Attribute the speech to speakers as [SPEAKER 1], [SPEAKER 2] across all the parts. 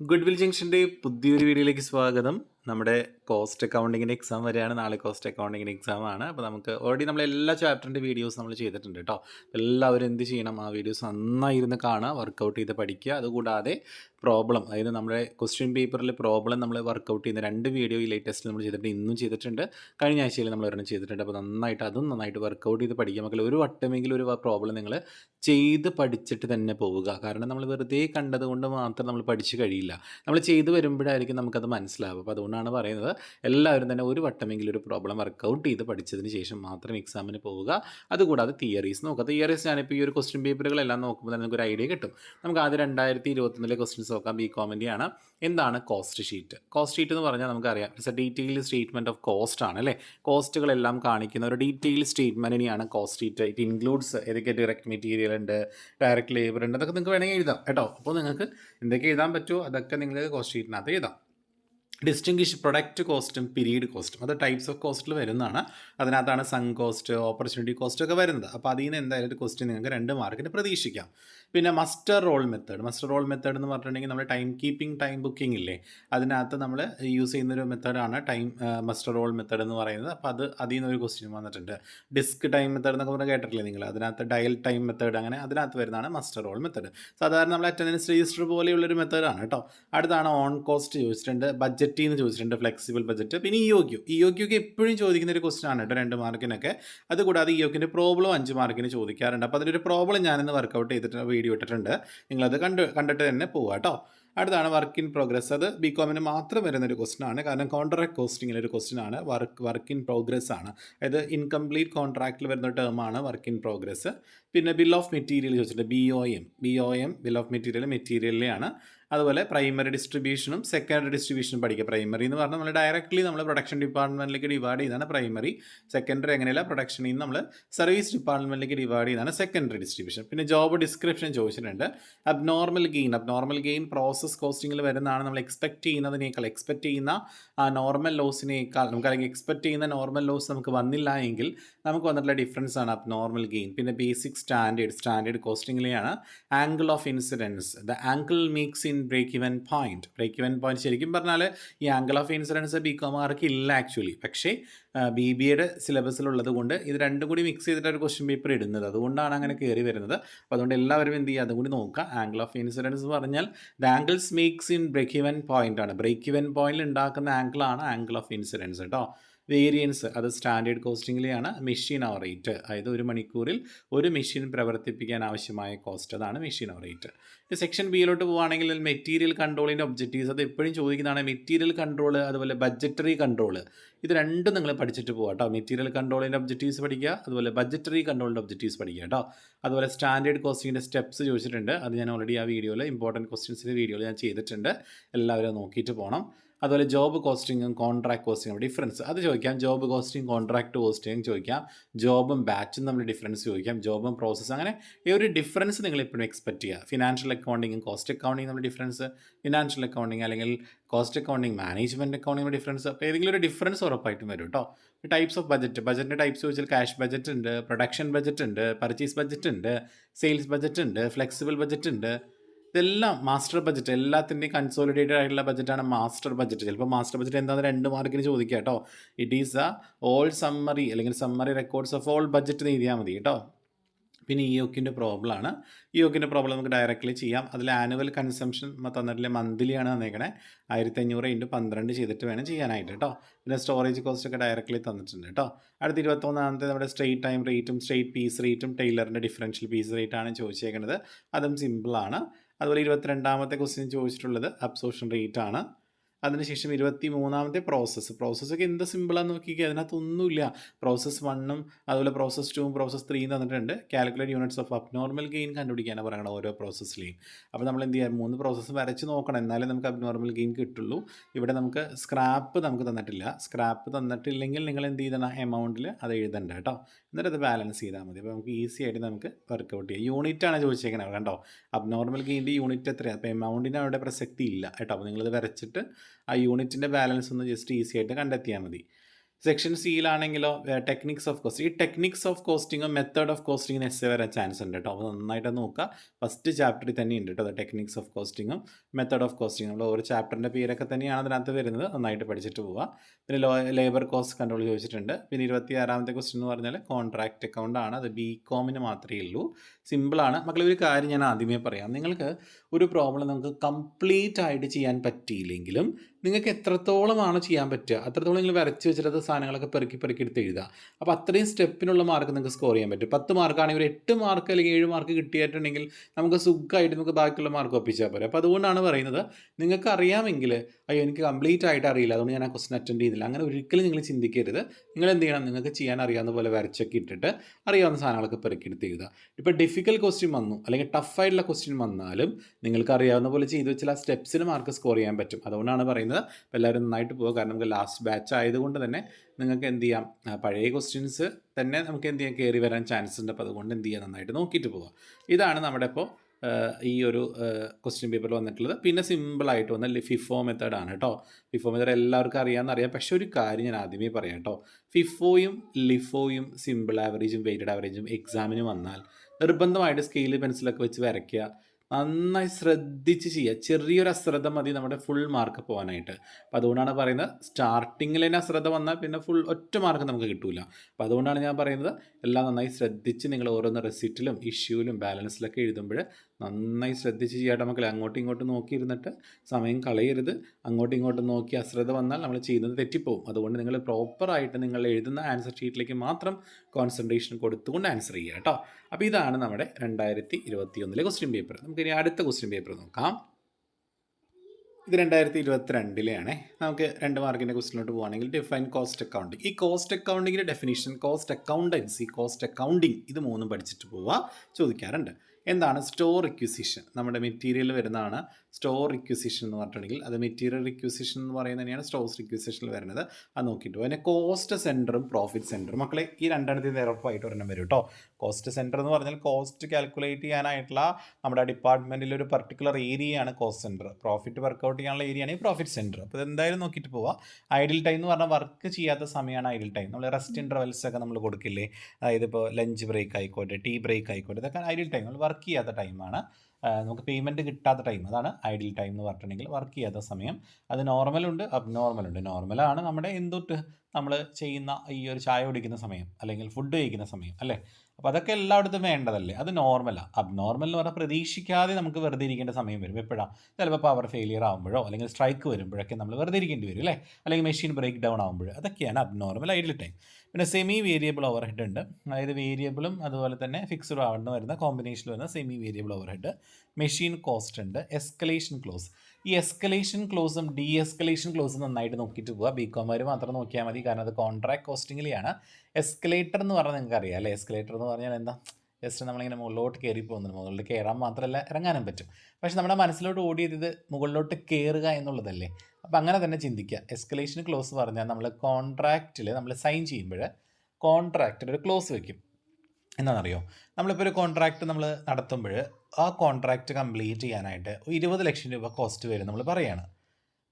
[SPEAKER 1] Good will ജംഗ്ഷന്റെ പുതിയൊരു വീഡിയോയിലേക്ക് സ്വാഗതം. നമ്മുടെ കോസ്റ്റ് അക്കൗണ്ടിങ്ങിന്റെ എക്സാം വരെയാണ്. നാളെ കോസ്റ്റ് അക്കൗണ്ടിങ്ങിന്റെ എക്സാം ആണ്. അപ്പോൾ നമുക്ക് ഓൾറെഡി നമ്മൾ എല്ലാ ചാപ്റ്ററിന്റെ വീഡിയോസ് നമ്മൾ ചെയ്തിട്ടുണ്ട് കേട്ടോ എല്ലാവരും എന്ത് ചെയ്യണം? ആ വീഡിയോസ് നന്നായി ഇരുന്ന് കാണുക വർക്കൗട്ട് ചെയ്ത് പഠിക്കുക. അതുകൂടാതെ പ്രോബ്ലം അതായത് നമ്മുടെ ക്വസ്റ്റ്യൻ പേപ്പറിൽ പ്രോബ്ലം നമ്മൾ വർക്കൗട്ട് ചെയ്യുന്ന രണ്ട് വീഡിയോ ഈ ലേറ്റസ്റ്റ് നമ്മൾ ചെയ്തിട്ടുണ്ട്. ഇന്നും ചെയ്തിട്ടുണ്ട്. കഴിഞ്ഞ ആഴ്ചയിൽ നമ്മൾ ഒരെണ്ണം ചെയ്തിട്ടുണ്ട്. അപ്പോൾ നന്നായിട്ട് അതും നന്നായിട്ട് വർക്കൗട്ട് ചെയ്ത് പഠിക്കുക. മക്കളെ ഒരു വട്ടമെങ്കിലും ഒരു പ്രോബ്ലം നിങ്ങൾ ചെയ്ത് പഠിച്ചിട്ട് തന്നെ പോവുക. കാരണം നമ്മൾ വെറുതെ കണ്ടതുകൊണ്ട് മാത്രം നമ്മൾ പഠിച്ചു കഴിയില്ല. നമ്മൾ ചെയ്ത് വരുമ്പോഴായിരിക്കും നമുക്കത് മനസ്സിലാവും അപ്പോൾ അതുകൊണ്ടാണ് പറയുന്നത്. എല്ലാവരും തന്നെ ഒരു വട്ടമെങ്കിലും ഒരു പ്രോബ്ലം വർക്കൗട്ട് ചെയ്ത് പഠിച്ചതിന് ശേഷം മാത്രം എക്സാമിന് പോവുക. അതുകൂടാതെ തിയറീസ് നോക്കുക. തിയറീസ് ഞാനിപ്പോൾ ഈ ഒരു ക്വസ്റ്റ്യൻ പേപ്പറുകളെല്ലാം നോക്കുമ്പോൾ തന്നെ നമുക്കൊരു ഐഡിയ കിട്ടും. നമുക്ക് ആദ്യം രണ്ടായിരത്തി ഇരുപത്തൊന്നിലെ ക്വസ്റ്റ്യൻസ് നോക്കാം ബി കോമിന്റെയാണ് എന്താണ് കോസ്റ്റ് ഷീറ്റ് കോസ്റ്റ് ഷീറ്റ് എന്ന് പറഞ്ഞാൽ നമുക്കറിയാം. It's a detail statement of cost ആണ് അല്ലേ? കോസ്റ്റുകളെല്ലാം കാണിക്കുന്ന ഒരു ഡീറ്റെയിൽ സ്റ്റേറ്റ്മെന്റിനെയാണ് കോസ്റ്റ് ഷീറ്റ് ഇറ്റ് ഇൻക്ലൂഡ്സ് ഏതൊക്കെ ഡയറക്റ്റ് മെറ്റീരിയൽ ഉണ്ട് ഡയറക്റ്റ് ലേബർ ഉണ്ട് അതൊക്കെ നിങ്ങൾക്ക് വേണമെങ്കിൽ എഴുതാം കേട്ടോ. അപ്പോൾ നിങ്ങൾക്ക് എന്തൊക്കെ എഴുതാൻ പറ്റുമോ അതൊക്കെ നിങ്ങൾ കോസ്റ്റ് ഷീറ്റിനകത്ത് എഴുതാം. ഡിസ്റ്റിങ്വിഷ് പ്രൊഡക്റ്റ് കോസ്റ്റും പീരീഡ് കോസ്റ്റും അത് ടൈപ്സ് ഓഫ് കോസ്റ്റിൽ വരുന്നതാണ്. അതിനകത്താണ് സൺ കോസ്റ്റ് ഓപ്പർച്യൂണിറ്റി കോസ്റ്റ് ഒക്കെ വരുന്നത്. അപ്പോൾ അതിൽ നിന്ന് എന്തായാലും ഒരു ക്വസ്റ്റ്യൻ നിങ്ങൾക്ക് രണ്ട് മാർക്കിന് പ്രതീക്ഷിക്കാം. പിന്നെ muster roll method muster roll method എന്ന് പറഞ്ഞിട്ടുണ്ടെങ്കിൽ നമ്മൾ ടൈം കീപ്പിംഗ് ടൈം ബുക്കിംഗ് ഇല്ലേ? അതിനകത്ത് നമ്മൾ യൂസ് ചെയ്യുന്നൊരു മെത്തേഡാണ് ടൈം മസ്റ്റർ റോൾ മെത്തേഡ് എന്ന് പറയുന്നത്. അപ്പോൾ അത് അതിൽ നിന്ന് ഒരു ക്വസ്റ്റ്യൻ വന്നിട്ടുണ്ട്. ഡിസ്ക് ടൈം മെത്തേഡ് എന്നൊക്കെ പറഞ്ഞാൽ കേട്ടിട്ടില്ലേ നിങ്ങൾ? അതിനകത്ത് ഡയൽ ടൈം മെത്തേഡ് അങ്ങനെ അതിനകത്ത് വരുന്നതാണ് മസ്റ്റർ റോൾ മെത്തേഡ് സാധാരണ നമ്മൾ അറ്റൻഡൻസ് രജിസ്റ്റർ പോലെയുള്ളൊരു മെത്തേഡാണ് കേട്ടോ. അടുത്താണ് ഓൺ കോസ്റ്റ് ചോദിച്ചിട്ടുണ്ട്. ബഡ്ജറ്റ് എന്ന് ചോദിച്ചിട്ടുണ്ട് ഫ്ലെക്സിബിൾ ബജറ്റ് പിന്നെ ഇ ഒ ക്യു ഇ എപ്പോഴും ചോദിക്കുന്ന ഒരു ക്വസ്റ്റൻ ആണ് കേട്ടോ രണ്ട് മാർക്കിനൊക്കെ. അതുകൂടാതെ ഇ ഒക്കിന്റെ പ്രോബ്ലം അഞ്ച് മാർക്കിന് ചോദിക്കാറുണ്ട്. അപ്പോൾ അതിന്റെ ഒരു പ്രോബ്ലം ഞാനിന്ന് വർക്കൗട്ട് ചെയ്തിട്ട് വീഡിയോ ഇട്ടിട്ടുണ്ട്. നിങ്ങളത് കണ്ട് കണ്ടിട്ട് തന്നെ പോവുക കേട്ടോ. അടുത്താണ് വർക്ക് ഇൻ പ്രോഗ്രസ് അത് ബി കോമിന് മാത്രം വരുന്ന ഒരു ക്വസ്റ്റൻ ആണ്. കാരണം കോൺട്രാക്ട് കോസ്റ്റിങ്ങിലെ ഒരു ക്വസ്റ്റൻ ആണ്. വർക്ക് വർക്ക് ഇൻ പ്രോഗ്രസ് ആണ്. അതായത് ഇൻകംപ്ലീറ്റ് കോൺട്രാക്റ്റിൽ വരുന്ന ടേമാണ് വർക്ക് ഇൻ പ്രോഗ്രസ് പിന്നെ ബിൽ ഓഫ് മെറ്റീരിയൽ ചോദിച്ചിട്ടുണ്ട്. B O M B O M bill of material മെറ്റീരിയലിലെയാണ് അതുപോലെ പ്രൈമറി ഡിസ്ട്രിബ്യൂഷനും സെക്കൻഡറി ഡിസ്ട്രിബ്യൂഷനും പഠിക്കുക. പ്രൈമറി എന്ന് പറഞ്ഞാൽ നമ്മൾ ഡയറക്റ്റ്ലി നമ്മൾ പ്രൊഡക്ഷൻ ഡിപ്പാർട്ട്മെന്റിലേക്ക് ഡിവൈഡ് ചെയ്യുന്നതാണ് പ്രൈമറി സെക്കൻഡറി എങ്ങനെയല്ല? പ്രൊഡക്ഷനിൽ നിന്ന് നമ്മൾ സർവീസ് ഡിപ്പാർട്ട്മെന്റിലേക്ക് ഡിവൈഡ് ചെയ്യുന്നതാണ് സെക്കൻഡറി ഡിസ്ട്രിബ്യൂഷൻ പിന്നെ ജോബ് ഡിസ്ക്രിപ്ഷൻ ചോദിച്ചിട്ടുണ്ട്. Abnormal gain abnormal gain process കോസ്റ്റിങ്ങിൽ വരുന്നതാണ് നമ്മൾ എക്സ്പെക്ട് ചെയ്യുന്നതിനേക്കാൾ. എക്സ്പെക്ട് ചെയ്യുന്ന നോർമൽ ലോസിനേക്കാൾ നമുക്ക് അല്ലെങ്കിൽ എക്സ്പെക്ട് ചെയ്യുന്ന നോർമൽ ലോസ് നമുക്ക് വന്നില്ല എങ്കിൽ നമുക്ക് വന്നിട്ടുള്ള ഡിഫറൻസ് ആണ് അബ്നോർമൽ ഗെയിൻ പിന്നെ basic standard standard കോസ്റ്റിങ്ങിലെയാണ് angle of incidence the angle makes in break even point break even point ശരിക്കും പറഞ്ഞാൽ ഈ angle of incidence B com mark ഇല്ല ആക്ച്വലി പക്ഷേ ബി ബി എയുടെ സിലബസിലുള്ളത് കൊണ്ട് ഇത് രണ്ടും കൂടി മിക്സ് ചെയ്തിട്ട് ഒരു ക്വസ്റ്റ്യൻ പേപ്പർ ഇടുന്നത്. അതുകൊണ്ടാണ് അങ്ങനെ കയറി വരുന്നത്. അപ്പോൾ അതുകൊണ്ട് എല്ലാവരും എന്ത് ചെയ്യുക അതും കൂടി നോക്കുക. ആംഗിൾ ഓഫ് ഇൻസിഡൻസ് എന്ന് പറഞ്ഞാൽ the angles makes in break even point ആണ്. ബ്രേക്ക് ഇവൻ പോയിന്റിൽ ഉണ്ടാക്കുന്ന ആംഗിളാണ് ആംഗിൾ ഓഫ് ഇൻസിഡൻസ് കേട്ടോ. വേരിയൻസ് അത് സ്റ്റാൻഡേർഡ് കോസ്റ്റിങ്ങിലെയാണ് മെഷീൻ അവർ റേറ്റ് അതായത് ഒരു മണിക്കൂറിൽ ഒരു മെഷീൻ പ്രവർത്തിപ്പിക്കാൻ ആവശ്യമായ കോസ്റ്റ് അതാണ് മെഷീൻ അവർ റേറ്റ് സെക്ഷൻ ബിയിലോട്ട് പോവുകയാണെങ്കിൽ മെറ്റീരിയൽ കൺട്രോളിന്റെ ഒബ്ജക്റ്റീവ്സ് അത് എപ്പോഴും ചോദിക്കുന്നതാണ് മെറ്റീരിയൽ കൺട്രോൾ അതുപോലെ ബഡ്ജറ്ററി കൺട്രോൾ ഇത് രണ്ടും നിങ്ങൾ പഠിച്ചിട്ട് പോകാം കേട്ടോ മെറ്റീരിയൽ കൺട്രോളിന്റെ ഒബ്ജക്റ്റീവ്സ് പഠിക്കുക അതുപോലെ ബഡ്ജറ്ററി കൺട്രോളിന്റെ ഒബ്ജക്റ്റീവ്സ് പഠിക്കുക കേട്ടോ അതുപോലെ സ്റ്റാൻഡേർഡ് കോസ്റ്റിങ്ങിന്റെ സ്റ്റെപ്സ് ചോദിച്ചിട്ടുണ്ട്. അത് ഞാൻ ഓൾറെഡി ആ വീഡിയോയിൽ ഇമ്പോർട്ടന്റ് ക്വസ്റ്റ്യൻസിന്റെ വീഡിയോയിൽ ഞാൻ ചെയ്തിട്ടുണ്ട്. എല്ലാവരും നോക്കിയിട്ട് പോകണം അതുപോലെ ജോബ് കോസ്റ്റിങ്ങും കോൺട്രാക്ട് കോസ്റ്റിങ്ങും ഡിഫറൻസ് അത് ചോദിക്കാം ജോബ് കോസ്റ്റിംഗ് കോൺട്രാക്ട് കോസ്റ്റിംഗ് ചോദിക്കാം ജോബും ബാച്ചും തമ്മിൽ ഡിഫറൻസ് ചോദിക്കാം ജോബും പ്രോസസ്സ് അങ്ങനെ ഈ ഒരു ഡിഫറൻസ് നിങ്ങൾ എപ്പോഴും എക്സ്പെക്ട് ചെയ്യുക. ഫിനാൻഷ്യൽ അക്കൗണ്ടിങ്ങും കോസ്റ്റ് അക്കൗണ്ടിങ് തമ്മിൽ ഡിഫറൻസ് ഫിനാൻഷ്യൽ അക്കൗണ്ടിങ് അല്ലെങ്കിൽ cost accounting management accounting difference അപ്പോൾ ഏതെങ്കിലും ഒരു ഡിഫറൻസ് ഉറപ്പായിട്ടും വരും കേട്ടോ ടൈപ്സ് ഓഫ് ബജറ്റ് ബജറ്റിന്റെ ടൈപ്സ് ചോദിച്ചാൽ ക്യാഷ് ബജറ്റ് ഉണ്ട് പ്രൊഡക്ഷൻ ബജറ്റ് ഉണ്ട് പർച്ചേസ് ബജറ്റ് ഉണ്ട് സെയിൽസ് ബജറ്റ് ഉണ്ട് ഫ്ലെക്സിബിൾ ബജറ്റ് ഉണ്ട് ഇതെല്ലാം മാസ്റ്റർ ബജറ്റ് എല്ലാത്തിന്റെയും കൺസോളിഡേറ്റഡ് ആയിട്ടുള്ള ബജറ്റാണ് മാസ്റ്റർ ബജറ്റ് ചിലപ്പോൾ മാസ്റ്റർ ബജറ്റ് എന്താണെന്ന് രണ്ട് മാർക്കിന് ചോദിക്കുക കേട്ടോ. It is a all summary അല്ലെങ്കിൽ summary records of all budget എഴുതിയാൽ മതി കേട്ടോ. പിന്നെ ഇ ഒക്കിന്റെ പ്രോബ്ലം ആണ് ഇ ഒക്കിന്റെ പ്രോബ്ലം നമുക്ക് ഡയറക്റ്റ്ലി ചെയ്യാം. അതിൽ ആനുവൽ കൺസംഷൻ തന്നിട്ടില്ല? മന്ത്ലി ആണ് തന്നേക്കണേ. ആയിരത്തി അഞ്ഞൂറ് ഇന്റു പന്ത്രണ്ട് ചെയ്തിട്ട് വേണം ചെയ്യാനായിട്ട് കേട്ടോ. പിന്നെ സ്റ്റോറേജ് കോസ്റ്റ് ഒക്കെ ഡയറക്റ്റ്ലി തന്നിട്ടുണ്ട് കേട്ടോ. അടുത്ത ഇരുപത്തൊന്നാമത്തെ നമ്മുടെ സ്ട്രേറ്റ് ടൈം റേറ്റും സ്ട്രേറ്റ് പീസ് റേറ്റും ടൈലറിന്റെ ഡിഫറൻഷ്യൽ പീസ് റേറ്റ് ആണ് ചോദിച്ചേക്കുന്നത് അതും സിമ്പിളാണ് അതുപോലെ ഇരുപത്തിരണ്ടാമത്തെ ക്വസ്റ്റ്യൻ ചോദിച്ചിട്ടുള്ളത് അബ്സോർഷൻ റേറ്റ് ആണ്. അതിനുശേഷം ഇരുപത്തി മൂന്നാമത്തെ പ്രോസസ്സ് പ്രോസസ്സൊക്കെ എന്ത് സിമ്പിളാന്ന് നോക്കിക്കുക അതിനകത്തൊന്നുമില്ല. പ്രോസസ്സ് വണ്ണും അതുപോലെ പ്രോസസ്സ് ടൂവും പ്രോസസ്സ് ത്രീയും തന്നിട്ടുണ്ട്. Calculate units of abnormal gain കണ്ടുപിടിക്കാനാണ് പറയണം ഓരോ പ്രോസസ്സിലെയും അപ്പോൾ നമ്മൾ എന്ത് ചെയ്യാം? മൂന്ന് പ്രോസസ്സ് വരച്ച് നോക്കണം. എന്നാലേ നമുക്ക് അബ്നോർമൽ ഗെയിൻ കിട്ടുള്ളൂ. ഇവിടെ നമുക്ക് സ്ക്രാപ്പ് നമുക്ക് തന്നിട്ടില്ല. സ്ക്രാപ്പ് തന്നിട്ടില്ലെങ്കിൽ നിങ്ങൾ എന്ത് ചെയ്തണം എമൗണ്ടിൽ അത് എഴുതണ്ട കേട്ടോ. എന്നിട്ട് അത് ബാലൻസ് ചെയ്താൽ മതി. അപ്പോൾ നമുക്ക് ഈസി ആയിട്ട് നമുക്ക് വർക്കൗട്ട് ചെയ്യാം. യൂണിറ്റാണ് ചോദിച്ചേക്കുന്നത് കണ്ടോ അബ്നോർമൽ ഗെയിന്റെ യൂണിറ്റ് എത്രയാണ് അപ്പോൾ എമൗണ്ടിന് അവിടെ പ്രസക്തി ഇല്ല കേട്ടോ. അപ്പോൾ നിങ്ങളിത് വരച്ചിട്ട് ആ യൂണിറ്റിന്റെ ബാലൻസ് ഒന്ന് ജസ്റ്റ് ഈസി ആയിട്ട് കണ്ടെത്തിയാൽ മതി. സെക്ഷൻ സിയിലാണെങ്കിലോ ടെക്നിക്സ് ഓഫ് കോസ്റ്റിംഗ് ഈ ടെക്നിക്സ് ഓഫ് കോസ്റ്റിങ്ങും മെത്തേഡ് ഓഫ് കോസ്റ്റിംഗിന് എസ് എ വരാൻ ചാൻസ് ഉണ്ട് കേട്ടോ അപ്പോൾ നന്നായിട്ട് നോക്കുക ഫസ്റ്റ് ചാപ്റ്ററിൽ തന്നെ ഉണ്ട് കേട്ടോ ടെക്നിക്സ് ഓഫ് കോസ്റ്റിങ്ങും മെത്തേഡ് ഓഫ് കോസ്റ്റിങ്ങും നമ്മൾ ഒരു ചാപ്റ്ററിന്റെ പേരൊക്കെ തന്നെയാണ് അതിനകത്ത് വരുന്നത്. നന്നായിട്ട് പഠിച്ചിട്ട് പോവുക പിന്നെ ലോ ലേബർ കോസ്റ്റ് കൺട്രോൾ ചോദിച്ചിട്ടുണ്ട്. പിന്നെ ഇരുപത്തി ആറാമത്തെ ക്വസ്റ്റ്യൻ എന്ന് പറഞ്ഞാൽ കോൺട്രാക്റ്റ് അക്കൗണ്ട് ആണ്. അത് ബി കോമിന് മാത്രമേ ഉള്ളൂ. സിമ്പിളാണ് മക്കളെ ഒരു കാര്യം ഞാൻ ആദ്യമേ പറയാം. നിങ്ങൾക്ക് ഒരു പ്രോബ്ലം നമുക്ക് കംപ്ലീറ്റ് ആയിട്ട് ചെയ്യാൻ പറ്റിയില്ലെങ്കിലും നിങ്ങൾക്ക് എത്രത്തോളമാണ് ചെയ്യാൻ പറ്റുക? അത്രത്തോളം നിങ്ങൾ വരച്ച് വെച്ചിട്ട് സാധനങ്ങളൊക്കെ പെറുക്കി പെറുക്കി എടുത്ത് എഴുതുക. അപ്പോൾ അത്രയും സ്റ്റെപ്പിനുള്ള മാർക്ക് നിങ്ങൾക്ക് സ്കോർ ചെയ്യാൻ പറ്റും. പത്ത് മാർക്കാണെങ്കിൽ ഒരു എട്ട് മാർക്ക് അല്ലെങ്കിൽ ഏഴ് മാർക്ക് കിട്ടിയിട്ടുണ്ടെങ്കിൽ നമുക്ക് സുഖമായിട്ട് നമുക്ക് ബാക്കിയുള്ള മാർക്ക് ഒപ്പിച്ചാൽ പോരെ. അപ്പോൾ അതുകൊണ്ടാണ് പറയുന്നത് നിങ്ങൾക്ക് അറിയാമെങ്കിൽ അയ്യോ എനിക്ക് കംപ്ലീറ്റ് ആയിട്ട് അറിയില്ല. അതുകൊണ്ട് ഞാൻ ആ ക്വസ്റ്റൻ അറ്റൻഡ് ചെയ്യുന്നില്ല. അങ്ങനെ ഒരിക്കലും നിങ്ങൾ ചിന്തിക്കരുത്. നിങ്ങൾ എന്ത് ചെയ്യണം നിങ്ങൾക്ക് ചെയ്യാൻ അറിയാവുന്ന പോലെ വരച്ചൊക്കെ ഇട്ടിട്ട് അറിയാവുന്ന സാധനങ്ങളൊക്കെ പെറുക്കി എടുത്ത് എഴുതുക. ഇപ്പോൾ ഡിഫിക്കൽട്ട് ക്വസ്റ്റ്യൻ വന്നു അല്ലെങ്കിൽ ടഫായിട്ടുള്ള ക്വസ്റ്റ്യൻ വന്നാലും നിങ്ങൾക്ക് അറിയാവുന്ന പോലെ ചെയ്ത് വെച്ചാൽ ആ സ്റ്റെപ്സിന് മാർക്ക് സ്കോർ ചെയ്യാൻ പറ്റും. അതുകൊണ്ടാണ് പറയുന്നത് എല്ലാവരും നന്നായിട്ട് പോകുക കാരണം നമുക്ക് ലാസ്റ്റ് ബാച്ച് ആയതുകൊണ്ട് തന്നെ നിങ്ങൾക്ക് എന്ത് ചെയ്യാം? പഴയ ക്വസ്റ്റ്യൻസ് തന്നെ നമുക്ക് എന്ത് ചെയ്യാം? കയറി വരാൻ ചാൻസ് ഉണ്ട്. അപ്പോൾ അതുകൊണ്ട് എന്ത് ചെയ്യാം? നന്നായിട്ട് നോക്കിയിട്ട് പോവുക. ഇതാണ് നമ്മുടെ ഇപ്പോൾ ഈ ഒരു ക്വസ്റ്റ്യൻ പേപ്പറിൽ വന്നിട്ടുള്ളത്. പിന്നെ സിമ്പിളായിട്ട് വന്ന ഫിഫോ മെത്തേഡാണ് കേട്ടോ ഫിഫോ മെത്തേഡ് എല്ലാവർക്കും അറിയാമെന്ന് അറിയാം പക്ഷേ ഒരു കാര്യം ഞാൻ ആദ്യമേ പറയാം കേട്ടോ ഫിഫോയും ലിഫോയും സിമ്പിൾ ആവറേജും വെയ്റ്റഡ് ആവറേജും എക്സാമിന് വന്നാൽ നിർബന്ധമായിട്ട് സ്കെയിൽ പെൻസിലൊക്കെ വെച്ച് വരയ്ക്കുക. നന്നായി ശ്രദ്ധിച്ച് ചെയ്യുക. ചെറിയൊരു അശ്രദ്ധ മതി നമ്മുടെ ഫുൾ മാർക്ക് പോകാനായിട്ട് അപ്പം അതുകൊണ്ടാണ് പറയുന്നത് സ്റ്റാർട്ടിങ്ങിൽ തന്നെ അശ്രദ്ധ വന്നാൽ പിന്നെ ഫുൾ ഒറ്റ മാർക്ക് നമുക്ക് കിട്ടില്ല അപ്പം അതുകൊണ്ടാണ് ഞാൻ പറയുന്നത് എല്ലാം നന്നായി ശ്രദ്ധിച്ച് നിങ്ങൾ ഓരോന്ന് റെസിറ്റിലും ഇഷ്യൂലും ബാലൻസിലൊക്കെ എഴുതുമ്പോൾ നന്നായി ശ്രദ്ധിച്ച് ചെയ്യാട്ടെ മക്കളെ അങ്ങോട്ടും ഇങ്ങോട്ടും നോക്കിയിരുന്നിട്ട് സമയം കളയരുത്. അങ്ങോട്ടും ഇങ്ങോട്ടും നോക്കി അശ്രദ്ധ വന്നാൽ നമ്മൾ ചെയ്യുന്നത് തെറ്റിപ്പോവും. അതുകൊണ്ട് നിങ്ങൾ പ്രോപ്പറായിട്ട് നിങ്ങൾ എഴുതുന്ന ആൻസർ ഷീറ്റിലേക്ക് മാത്രം കോൺസെൻട്രേഷൻ കൊടുത്തുകൊണ്ട് ആൻസർ ചെയ്യുക കേട്ടോ. അപ്പോൾ ഇതാണ് നമ്മുടെ രണ്ടായിരത്തി ഇരുപത്തി ഒന്നിലെ ക്വസ്റ്റ്യൻ പേപ്പർ നമുക്ക് ഇനി അടുത്ത ക്വസ്റ്റ്യൻ പേപ്പർ നോക്കാം. ഇത് രണ്ടായിരത്തി ഇരുപത്തിരണ്ടിലെയാണ് നമുക്ക് രണ്ട് മാർക്കിന്റെ ക്വസ്റ്റിനോട്ട് പോകുകയാണെങ്കിൽ ഡിഫൈൻ കോസ്റ്റ് അക്കൗണ്ടിങ് ഈ cost അക്കൗണ്ടിങ്ങിന്റെ definition cost accountancy cost accounting ഇത് മൂന്നും പഠിച്ചിട്ട് പോവുക ചോദിക്കാറുണ്ട്. എന്താണ്? സ്റ്റോർ റിക്വിസിഷൻ നമ്മുടെ മെറ്റീരിയൽ വരുന്നതാണ് സ്റ്റോർ റിക്വിസിഷൻ എന്ന് പറഞ്ഞിട്ടുണ്ടെങ്കിൽ അത് മെറ്റീരിയൽ റിക്വിസിഷൻ എന്ന് പറയുന്നത് തന്നെയാണ് സ്റ്റോർസ് റിക്വസിഷനിൽ വരുന്നത്. അത് നോക്കിയിട്ട് പിന്നെ കോസ്റ്റ് സെന്ററും പ്രോഫിറ്റ് സെന്ററും മക്കളെ ഈ രണ്ടെണ്ണത്തിൽ ഉറപ്പായിട്ട് ഒരെണ്ണം വരും കേട്ടോ കോസ്റ്റ് സെന്റർ എന്ന് പറഞ്ഞാൽ കോസ്റ്റ് കാൽക്കുലേറ്റ് ചെയ്യാനായിട്ടുള്ള നമ്മുടെ ഡിപ്പാർട്ട്മെന്റിൽ ഒരു പർട്ടിക്കുലർ ഏരിയയാണ് കോസ്റ്റ് സെന്റർ പ്രോഫിറ്റ് വർക്കൗട്ട് ചെയ്യാനുള്ള ഏരിയയാണ് ഈ പ്രോഫിറ്റ് സെന്റർ അപ്പോൾ എന്തായാലും നോക്കിയിട്ട് പോവാം. ഐഡിൽ ടൈം എന്ന് പറഞ്ഞാൽ വർക്ക് ചെയ്യാത്ത സമയമാണ് ഐഡിൽ ടൈം നമ്മൾ റെസ്റ്റ് ഇന്റർവെൽസ് ഒക്കെ നമ്മൾ കൊടുക്കില്ലേ? അതായത് ഇപ്പോൾ ലഞ്ച് ബ്രേക്ക് ആയിക്കോട്ടെ ടീ ബ്രേക്ക് ആയിക്കോട്ടെ ഇതൊക്കെ ഐഡിൽ ടൈം നമ്മൾ വർക്ക് ചെയ്യാത്ത ടൈമാണ് നമുക്ക് പേയ്മെന്റ് കിട്ടാത്ത ടൈം അതാണ് ഐഡിയൽ ടൈം എന്ന് പറഞ്ഞിട്ടുണ്ടെങ്കിൽ വർക്ക് ചെയ്യാത്ത സമയം. അത് നോർമലുണ്ട് അബ്നോർമലുണ്ട് നോർമലാണ് നമ്മുടെ എന്തൊട്ട് നമ്മൾ ചെയ്യുന്ന ഈ ഒരു ചായ കുടിക്കുന്ന സമയം അല്ലെങ്കിൽ ഫുഡ് കഴിക്കുന്ന സമയം അല്ലേ? അപ്പോൾ അതൊക്കെ എല്ലായിടത്തും വേണ്ടതല്ലേ? അത് നോർമലാണ് അബ്നോർമൽ എന്ന് പറഞ്ഞാൽ പ്രതീക്ഷിക്കാതെ നമുക്ക് വെറുതെ ഇരിക്കേണ്ട സമയം വരും എപ്പോഴാണ് ചിലപ്പോൾ പവർ ഫെയിലിയർ ആകുമ്പോഴോ അല്ലെങ്കിൽ സ്ട്രൈക്ക് വരുമ്പോഴൊക്കെ നമ്മൾ വെറുതെ ഇരിക്കേണ്ടി വരും അല്ലേ? അല്ലെങ്കിൽ മെഷീൻ ബ്രേക്ക് ഡൗൺ ആകുമ്പോൾ അതൊക്കെയാണ് അബ്നോർമൽ ഐഡിൽ ടൈം പിന്നെ സെമി വേരിയബിൾ ഓവർ ഹെഡ് ഉണ്ട്. അതായത് വേരിയബിളും അതുപോലെ തന്നെ ഫിക്സ്ഡ് ആവുന്ന വരുന്ന കോമ്പിനേഷനിൽ വരുന്ന semi variable overhead machine cost ഉണ്ട് എസ്കലേഷൻ ക്ലോസ് ഈ എസ്കലേഷൻ ക്ലോസും ഡി എസ്കലേഷൻ ക്ലോസും നന്നായിട്ട് നോക്കിയിട്ട് പോവുക ബി കോമാർ മാത്രം നോക്കിയാൽ മതി. കാരണം അത് കോൺട്രാക്ട് കോസ്റ്റിങ്ങിലെയാണ് എസ്കലേറ്റർ എന്ന് പറഞ്ഞാൽ നിങ്ങൾക്ക് അറിയാം അല്ലേ? എസ്കലേറ്റർ എന്ന് പറഞ്ഞാൽ എന്താ? ജസ്റ്റ് നമ്മളിങ്ങനെ മുകളിലോട്ട് കയറി പോകുന്നുണ്ട്. മുകളിൽ കയറാൻ മാത്രമല്ല ഇറങ്ങാനും പറ്റും. പക്ഷെ നമ്മുടെ മനസ്സിലോട്ട് ഓടിയത് മുകളിലോട്ട് കയറുക എന്നുള്ളതല്ലേ? അപ്പോൾ അങ്ങനെ തന്നെ ചിന്തിക്കുക. എസ്കലേഷൻ ക്ലോസ് പറഞ്ഞാൽ നമ്മൾ കോൺട്രാക്റ്റിൽ നമ്മൾ സൈൻ ചെയ്യുമ്പോൾ കോൺട്രാക്റ്റിൽ ഒരു ക്ലോസ് വെക്കും. എന്താണെന്നറിയോ? നമ്മളിപ്പോൾ ഒരു കോൺട്രാക്റ്റ് നമ്മൾ നടത്തുമ്പോൾ ആ കോൺട്രാക്റ്റ് കംപ്ലീറ്റ് ചെയ്യാനായിട്ട് ഇരുപത് ലക്ഷം രൂപ കോസ്റ്റ് വരും നമ്മൾ പറയുകയാണ്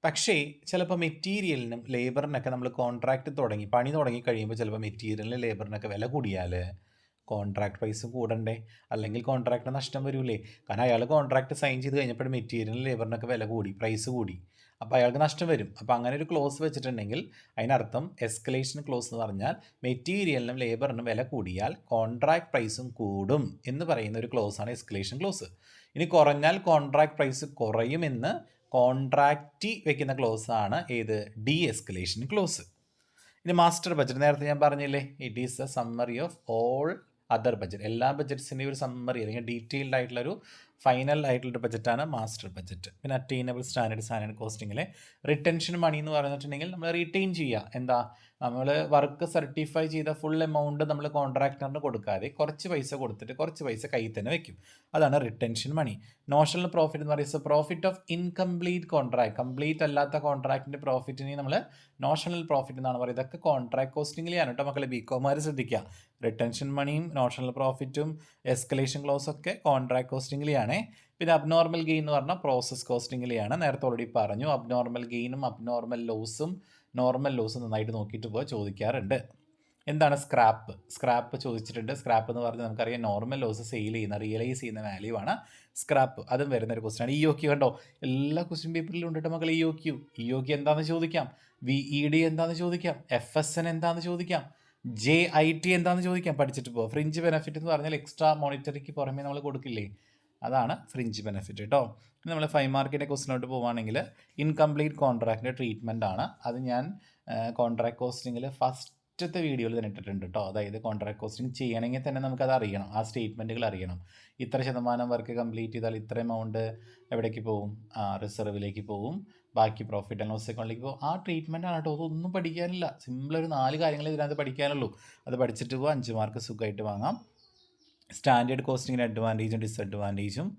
[SPEAKER 1] പക്ഷേ ചിലപ്പോൾ മെറ്റീരിയലിനും ലേബറിനൊക്കെ നമ്മൾ കോൺട്രാക്റ്റ് തുടങ്ങി പണി തുടങ്ങി കഴിയുമ്പോൾ ചിലപ്പോൾ മെറ്റീരിയലിനും ലേബറിനൊക്കെ വില കൂടിയാൽ കോൺട്രാക്ട് പ്രൈസ് കൂടണ്ടേ? അല്ലെങ്കിൽ കോൺട്രാക്ട് നഷ്ടം വരൂലേ? കാരണം അയാൾ കോൺട്രാക്ട് സൈൻ ചെയ്ത് കഴിഞ്ഞപ്പോൾ മെറ്റീരിയലിന് ലേബറിനൊക്കെ വില കൂടി പ്രൈസ് കൂടി. അപ്പോൾ അയാൾക്ക് നഷ്ടം വരും. അപ്പോൾ അങ്ങനെ ഒരു ക്ലോസ് വെച്ചിട്ടുണ്ടെങ്കിൽ അതിനർത്ഥം എസ്കലേഷൻ ക്ലോസ് എന്ന് പറഞ്ഞാൽ മെറ്റീരിയലിനും ലേബറിനും വില കൂടിയാൽ കോൺട്രാക്ട് പ്രൈസും കൂടും എന്ന് പറയുന്ന ഒരു ക്ലോസ് ആണ് എസ്കലേഷൻ ക്ലോസ് ഇനി കുറഞ്ഞാൽ കോൺട്രാക്ട് പ്രൈസ് കുറയുമെന്ന് കോൺട്രാക്റ്റി വെക്കുന്ന ക്ലോസ് ആണ് ഏത്? ഡി എസ്കലേഷൻ ക്ലോസ് ഇനി മാസ്റ്റർ ബജറ്റ് നേരത്തെ ഞാൻ പറഞ്ഞില്ലേ? It is a summary of all other budget എല്ലാ ബജറ്റ്സിന്റെയും ഒരു സമ്മറി അല്ലെങ്കിൽ ഡീറ്റെയിൽഡ് ആയിട്ടുള്ള ഒരു ഫൈനൽ ആയിട്ടുള്ള ബഡ്ജറ്റാണ് മാസ്റ്റർ ബഡ്ജറ്റ് പിന്നെ അറ്റൈനബിൾ സ്റ്റാൻഡേർഡ് സ്റ്റാൻഡേർഡ് കോസ്റ്റിങ്ങിലെ റിട്ടൻഷൻ മണി എന്ന് പറഞ്ഞിട്ടുണ്ടെങ്കിൽ നമ്മൾ റീറ്റെയിൻ ചെയ്യുക. എന്താ? നമ്മൾ വർക്ക് സർട്ടിഫൈ ചെയ്ത ഫുൾ എമൗണ്ട് നമ്മൾ കോൺട്രാക്ടറിന് കൊടുക്കാതെ കുറച്ച് പൈസ കൊടുത്തിട്ട് കുറച്ച് പൈസ കയ്യിൽ തന്നെ വെക്കും. അതാണ് റിട്ടൻഷൻ മണി നോഷണൽ പ്രോഫിറ്റ് എന്ന് പറയുന്നത് profit of incomplete contract complete അല്ലാത്ത കോൺട്രാക്റ്റിന്റെ പ്രോഫിറ്റിനെ നമ്മൾ നോഷണൽ പ്രോഫിറ്റ് എന്നാണ് പറയുന്നത്. ഇതൊക്കെ കോൺട്രാക്ട് കോസ്റ്റിംഗിലാണ് കേട്ടോ മക്കളെ. ബികോമാർ ശ്രദ്ധിക്കുക. റിട്ടൻഷൻ മണിയും നോഷണൽ പ്രോഫിറ്റും എസ്കലേഷൻ ക്ലോസ് ഒക്കെ കോൺട്രാക്ട് കോസ്റ്റിംഗിലാണ് പിന്നെ അബ്നോർമൽ ഗെയിൻ എന്ന് പറഞ്ഞാൽ പ്രോസസ് കോസ്റ്റിങ്ങിലെയാണ് നേരത്തെ ഓൾറെഡി പറഞ്ഞു അബ്നോർമൽ ഗെയിനും അബ്നോർമൽ ലോസും നോർമൽ ലോസും നന്നായിട്ട് നോക്കിയിട്ട് പോയി ചോദിക്കാറുണ്ട്. എന്താണ് സ്ക്രാപ്പ് സ്ക്രാപ്പ് ചോദിച്ചിട്ടുണ്ട്. സ്ക്രാപ്പ് എന്ന് പറഞ്ഞാൽ നമുക്കറിയാം നോർമൽ ലോസ് സെയിൽ ചെയ്യുന്ന റിയലൈസ് ചെയ്യുന്ന വാല്യൂ ആണ് സ്ക്രാപ്പ് അതും വരുന്ന ഒരു ക്വസ്റ്റൻ ആണ്. ഇ ഒ ക്യു കണ്ടോ? എല്ലാ ക്വസ്റ്റ്യൻ പേപ്പറിലും ഉണ്ടിട്ട് മക്കൾ E O Q E O Q എന്താണെന്ന് ചോദിക്കാം? വി ഇ ഡി എന്താണെന്ന് ചോദിക്കാം? എഫ് എസ് എൻ എന്താണെന്ന് ചോദിക്കാം? ജെ ഐ ടി എന്താണെന്ന് ചോദിക്കാം? പഠിച്ചിട്ട് പോകും ഫ്രിഞ്ച് ബെനഫിറ്റ് എന്ന് പറഞ്ഞാൽ എക്സ്ട്രാ മോണിറ്ററിക്ക് പുറമേ നമ്മൾ കൊടുക്കില്ലേ? അതാണ് ഫ്രിഞ്ച് ബെനിഫിറ്റ് കേട്ടോ ഇനി നമ്മൾ ഫൈവ് മാർക്കിന്റെ ക്വസ്റ്റിനോട്ട് പോവുകയാണെങ്കിൽ ഇൻകംപ്ലീറ്റ് കോൺട്രാക്റ്റിന്റെ ട്രീറ്റ്മെന്റ് ആണ്. അത് ഞാൻ കോൺട്രാക്ട് കോസ്റ്റിങ്ങിൽ ഫസ്റ്റത്തെ വീഡിയോയിൽ തന്നെ ഇട്ടിട്ടുണ്ട് കേട്ടോ അതായത് കോൺട്രാക്ട് കോസ്റ്റിംഗ് ചെയ്യണമെങ്കിൽ തന്നെ നമുക്കത് അറിയണം. ആ സ്റ്റേറ്റ്മെന്റുകൾ അറിയണം. ഇത്ര ശതമാനം വർക്ക് കംപ്ലീറ്റ് ചെയ്താൽ ഇത്ര എമൗണ്ട് എവിടേക്ക് പോകും റിസർവിലേക്ക് പോകും ബാക്കി പ്രോഫിറ്റ് ആൻഡ് ലോസ് അക്കൗണ്ടിലേക്ക് പോകും ആ ട്രീറ്റ്മെന്റ് ആണ് കേട്ടോ അതൊന്നും പഠിക്കാനില്ല. സിമ്പിൾ ഒരു നാല് കാര്യങ്ങൾ ഇതിനകത്ത് പഠിക്കാനുള്ളൂ. അത് പഠിച്ചിട്ട് പോകും അഞ്ച് മാർക്ക് സുഖമായിട്ട് വാങ്ങാം. സ്റ്റാൻഡേർഡ് കോസ്റ്റിങ്ങിന് അഡ്വാന്റേജും ഡിസഡ്വാന്റേജും